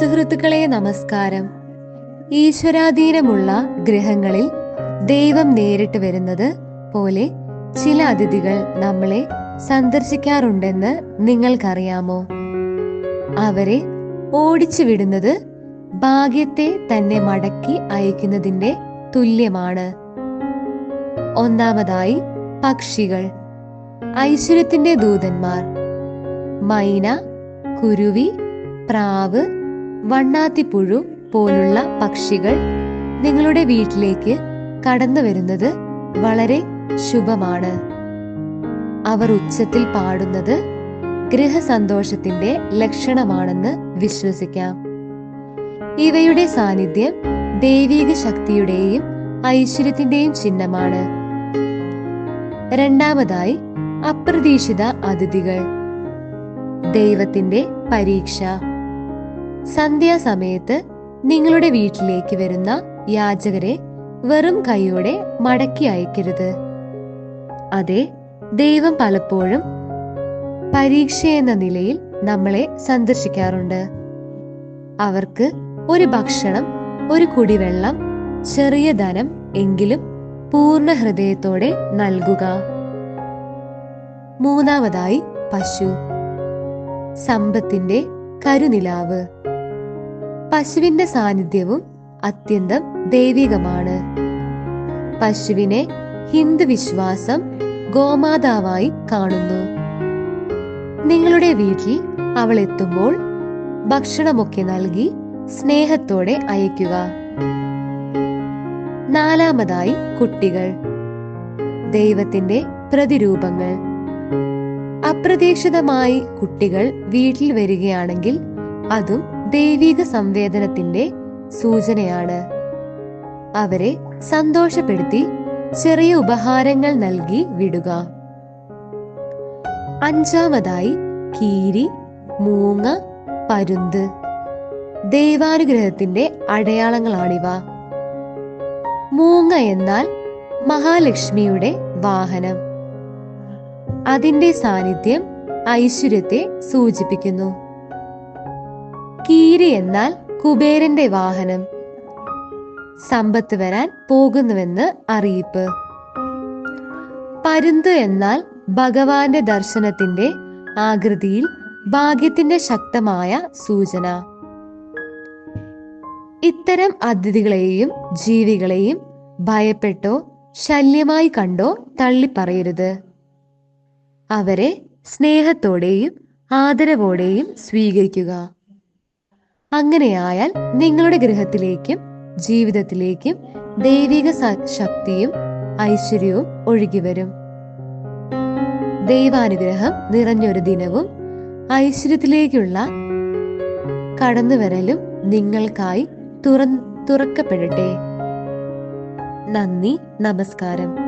സുഹൃത്തുക്കളെ നമസ്കാരം. ഈശ്വരാധീനമുള്ള ഗ്രഹങ്ങളിൽ ദൈവം നേരിട്ട് വരുന്നത് പോലെ ചില അതിഥികൾ നമ്മളെ സന്ദർശിക്കാറുണ്ടെന്ന് നിങ്ങൾക്കറിയാമോ? അവരെ ഓടിച്ചു വിടുന്നത് ഭാഗ്യത്തെ തന്നെ മടക്കി അയക്കുന്നതിന്റെ തുല്യമാണ്. ഒന്നാമതായി പക്ഷികൾ. ഐശ്വര്യത്തിന്റെ ദൂതന്മാർ. മൈന കുരുവി പ്രാവ് വണ്ണാത്തിപ്പുഴു പോലുള്ള പക്ഷികൾ നിങ്ങളുടെ വീട്ടിലേക്ക് കടന്നു വരുന്നത് വളരെ ശുഭമാണ്. അവർ ഉച്ചത്തിൽ പാടുന്നത് ഗൃഹസന്തോഷത്തിന്റെ ലക്ഷണമാണെന്ന് വിശ്വസിക്കാം. ഇവയുടെ സാന്നിധ്യം ദൈവീക ശക്തിയുടെയും ഐശ്വര്യത്തിന്റെയും ചിഹ്നമാണ്. രണ്ടാമതായി അപ്രതീക്ഷിത അതിഥികൾ. ദൈവത്തിന്റെ പരീക്ഷ. സന്ധ്യാസമയത്ത് നിങ്ങളുടെ വീട്ടിലേക്ക് വരുന്ന യാചകരെ വെറും കൈയോടെ മടക്കി അയക്കരുത്. അതെ ദൈവം പലപ്പോഴും പരീക്ഷ എന്ന നിലയിൽ നമ്മളെ സന്ദർശിക്കാറുണ്ട്. അവർക്ക് ഒരു ഭക്ഷണം ഒരു കുടിവെള്ളം ചെറിയ ധനം എങ്കിലും പൂർണ ഹൃദയത്തോടെ നൽകുക. മൂന്നാമതായി പശു. സമ്പത്തിന്റെ കരുനിലാവ്. പശുവിന്റെ സാന്നിധ്യവും അത്യന്തം ദൈവികമാണ്. പശുവിനെ ഹിന്ദു വിശ്വാസം ഗോമാതാവായി കാണുന്നു. നിങ്ങളുടെ വീട്ടിൽ അവൾ എത്തുമ്പോൾ ഭക്ഷണമൊക്കെ നൽകി സ്നേഹത്തോടെ അയക്കുക നാലാമതായി കുട്ടികൾ. ദൈവത്തിന്റെ പ്രതിരൂപങ്ങൾ. അപ്രതീക്ഷിതമായി കുട്ടികൾ വീട്ടിൽ വരികയാണെങ്കിൽ അതും ദൈവിക സംവേദനത്തിന്റെ സൂചനയാണ്. അവരെ സന്തോഷപ്പെടുത്തി ചെറിയ ഉപഹാരങ്ങൾ നൽകി വിടുക. അഞ്ചാമതായി കീരി മൂങ്ങ പരുന്ത്. ദൈവാനുഗ്രഹത്തിന്റെ അടയാളങ്ങളാണിവ. മൂങ്ങ എന്നാൽ മഹാലക്ഷ്മിയുടെ വാഹനം. അതിന്റെ സാന്നിധ്യം ഐശ്വര്യത്തെ സൂചിപ്പിക്കുന്നു. കീരി എന്നാൽ കുബേരന്റെ വാഹനം. സമ്പത്ത് വരാൻ പോകുന്നുവെന്ന് അറിയിപ്പ്. പരുന്ത് എന്നാൽ ഭഗവാന്റെ ദർശനത്തിന്റെ ആകൃതിയിൽ ഭാഗ്യത്തിന്റെ ശക്തമായ സൂചന. ഇത്തരം അതിഥികളെയും ജീവികളെയും ഭയപ്പെട്ടോ ശല്യമായി കണ്ടോ തള്ളിപ്പറയരുത്. അവരെ സ്നേഹത്തോടെയും ആദരവോടെയും സ്വീകരിക്കുക. അങ്ങനെയായാൽ നിങ്ങളുടെ ഗൃഹത്തിലേക്കും ജീവിതത്തിലേക്കും ദൈവിക ശക്തിയും ഐശ്വര്യവും ഒഴുകി വരും. ദൈവാനുഗ്രഹം നിറഞ്ഞൊരു ദിനവും ഐശ്വര്യത്തിലേക്കുള്ള കടന്നുവരലും നിങ്ങൾക്കായി തുറ തുറക്കപ്പെടട്ടെ. നന്ദി നമസ്കാരം.